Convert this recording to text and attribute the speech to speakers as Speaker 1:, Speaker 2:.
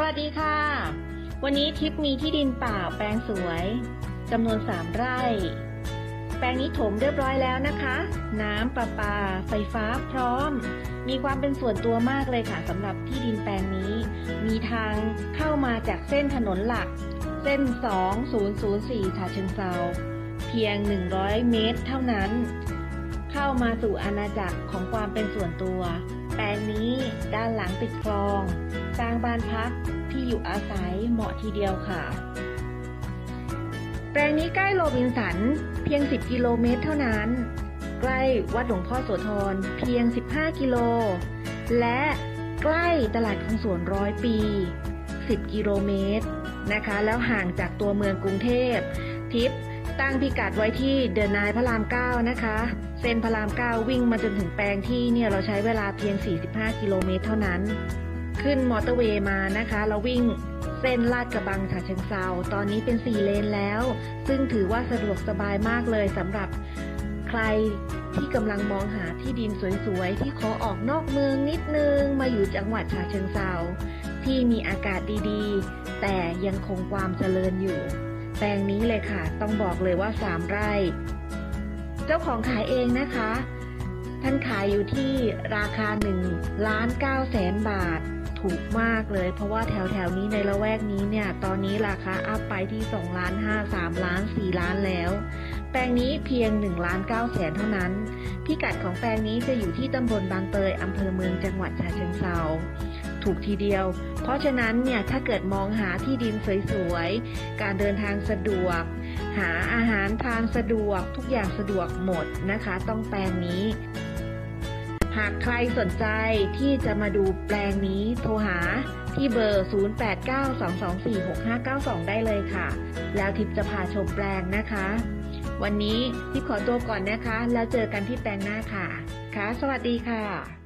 Speaker 1: สวัสดีค่ะ วันนี้ทิปมีที่ดินป่าแปลงสวยจำนวน 3 ไร่ แปลงนี้ถมเรียบร้อยแล้วนะคะ น้ำประปา ไฟฟ้าพร้อม มีความเป็นส่วนตัวมากเลยค่ะสำหรับที่ดินแปลงนี้ มีทางเข้ามาจากเส้นถนนหลัก เส้น 2004ฉะเชิงเซาเพียง 100 เมตรเท่านั้น เข้ามาสู่อาณาจักรของความเป็นส่วนตัว แปลงนี้ด้านหลังติดคลอง สร้างบ้านพักที่อยู่อาศัยเหมาะทีเดียวค่ะ แปลงนี้ใกล้โรบินสันเพียง 10 กิโลเมตรเท่านั้น ใกล้วัดหลวงพ่อโสธรเพียง 15 กิโล และใกล้ตลาดของสวนร้อยปี 10 กิโลเมตรนะคะ แล้วห่างจากตัวเมืองกรุงเทพ ทิปตั้งพิกัดไว้ที่เดินนายพระราม 9 นะคะ เส้นพระราม 9 วิ่งมาจนถึงแปลงที่เนี่ยเราใช้เวลาเพียง 45 กิโลเมตรเท่านั้น ขึ้นมอเตอร์เวย์มานะคะเราวิ่งเส้นลาดกระบังฉะเชิงเซาตอนนี้เป็น 4 เลนแล้ว ซึ่งถือว่าสะดวกสบายมากเลยสำหรับใครที่กำลังมองหาที่ดินสวยๆ ที่ขอออกนอกเมืองนิดนึง มาอยู่จังหวัดฉะเชิงเซาที่มีอากาศดีๆ แต่ยังคงความเจริญอยู่ แปลงนี้เลยค่ะ ต้องบอกเลยว่า 3 ไร่ เจ้าของขายเองนะคะ ท่านขายอยู่ที่ราคา1ล้าน9แสนบาท ถูกมากเลย เพราะว่าแถวแถวๆนี้ในละแวกนี้เนี่ย ตอนนี้ราคาอัพไปที่2ล้าน5 3ล้าน 4 ล้านแล้ว แปลงนี้เพียง1ล้าน9แสนเท่านั้น พิกัดของแปลงนี้จะอยู่ที่ตำบลบางเตยอำเภอเมืองจังหวัดฉะเชิงเทราถูกทีเดียว เพราะฉะนั้นเนี่ยถ้าเกิดมองหาที่ดินสวยๆ การเดินทางสะดวก หาอาหารทานสะดวกทุกอย่างสะดวกหมดนะคะ ต้องแปลงนี้ หากใครสนใจที่จะมาดูแปลงนี้โทรหาที่เบอร์ 0892246592 ได้เลยค่ะ แล้วทิพย์จะพาชมแปลงนะคะ วันนี้ทิพย์ขอตัวก่อนนะคะ แล้วเจอกันที่แปลงหน้าค่ะ ค่ะ สวัสดีค่ะ